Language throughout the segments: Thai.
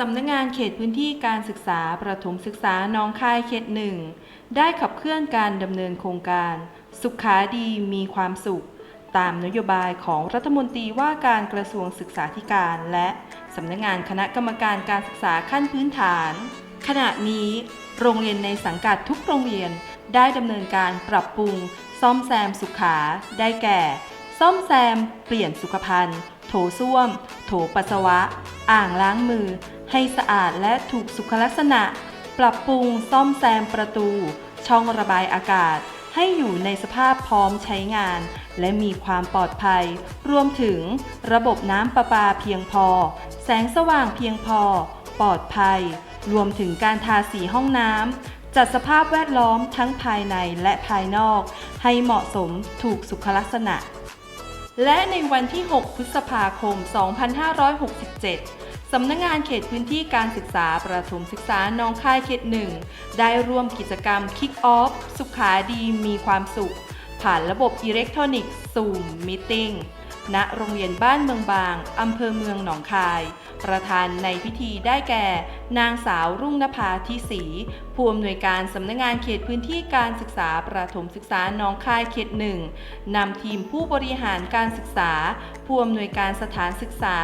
สำนักงานเขตพื้นที่การศึกษาประถมศึกษาหนองคายเขตหนึ่งได้ขับเคลื่อนการดำเนินโครงการ สุขาดีมีความสุข ตามนโยบายของรัฐมนตรีว่าการกระทรวงศึกษาธิการ และสำนักงานคณะกรรมการการศึกษาขั้นพื้นฐาน ขณะนี้ โรงเรียนในสังกัดทุกโรงเรียนได้ดำเนินการปรับปรุง ซ่อมแซมสุขา ได้แก่ ซ่อมแซม เปลี่ยนสุขภัณฑ์ โถส้วม โถปัสสาวะ อ่างล้างมือ ให้สะอาดและถูกสุขลักษณะ ปรับปรุงซ่อมแซมประตู ช่องระบายอากาศ ให้อยู่ในสภาพพร้อมใช้งาน และมีความปลอดภัย รวมถึงระบบน้ำประปาเพียงพอ แสงสว่างเพียงพอ ปลอดภัย รวมถึงการทาสีห้องน้ำจัดสภาพแวดล้อมทั้งภายในและภายนอก ให้เหมาะสมถูกสุขลักษณะและในวันที่ 6 พฤษภาคม 2567 สำนักงงานเขตพื้นที่การศึกษาประถมศึกษาน้องคายเขตหนึ่งได้ร่วมกิจกรรม Kick Off สุขาดีมีความสุข ผ่านระบบอิเล็กทรอนิกส์ Zoom Meeting ณโรงเรียนบ้านเมืองบาง อำเภอเมืองหนองคาย ประธานในพิธีได้แก่ นางสาวรุ่งนภาทิศรีผู้อำนวยการสำนักงงานเขตพื้นที่การศึกษาประถมศึกษาหนองคายเขตหนึ่งนำทีมผู้บริหารการศึกษา ผู้อำนวยการสถานศึกษา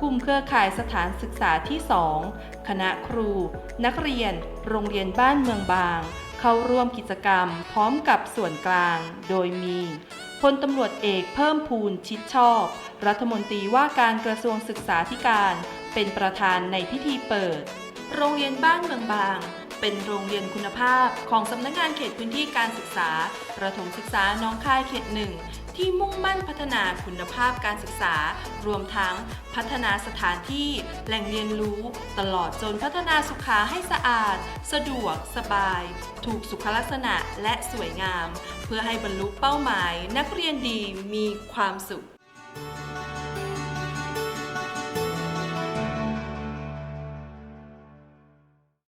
กลุ่มเครือข่ายสถานศึกษาที่ 2 คณะครู นักเรียน โรงเรียนบ้านเมืองบาง เข้าร่วมกิจกรรมพร้อมกับส่วนกลาง โดยมี พลตำรวจเอกเพิ่มพูนชิดชอบ รัฐมนตรีว่าการกระทรวงศึกษาธิการ เป็นประธานในพิธีเปิด โรงเรียนบ้านเมืองบาง เป็นโรงเรียนคุณภาพของสำนักงานเขตพื้นที่การศึกษา ประถมศึกษาน้องค่ายเขตหนึ่งที่มุ่งมั่นพัฒนาคุณภาพการศึกษา รวมทั้งพัฒนาสถานที่แหล่งเรียนรู้ ตลอดจนพัฒนาสุขาให้สะอาด สะดวก สบาย ถูกสุขลักษณะและสวยงาม เพื่อให้บรรลุเป้าหมาย นักเรียนดีมีความสุข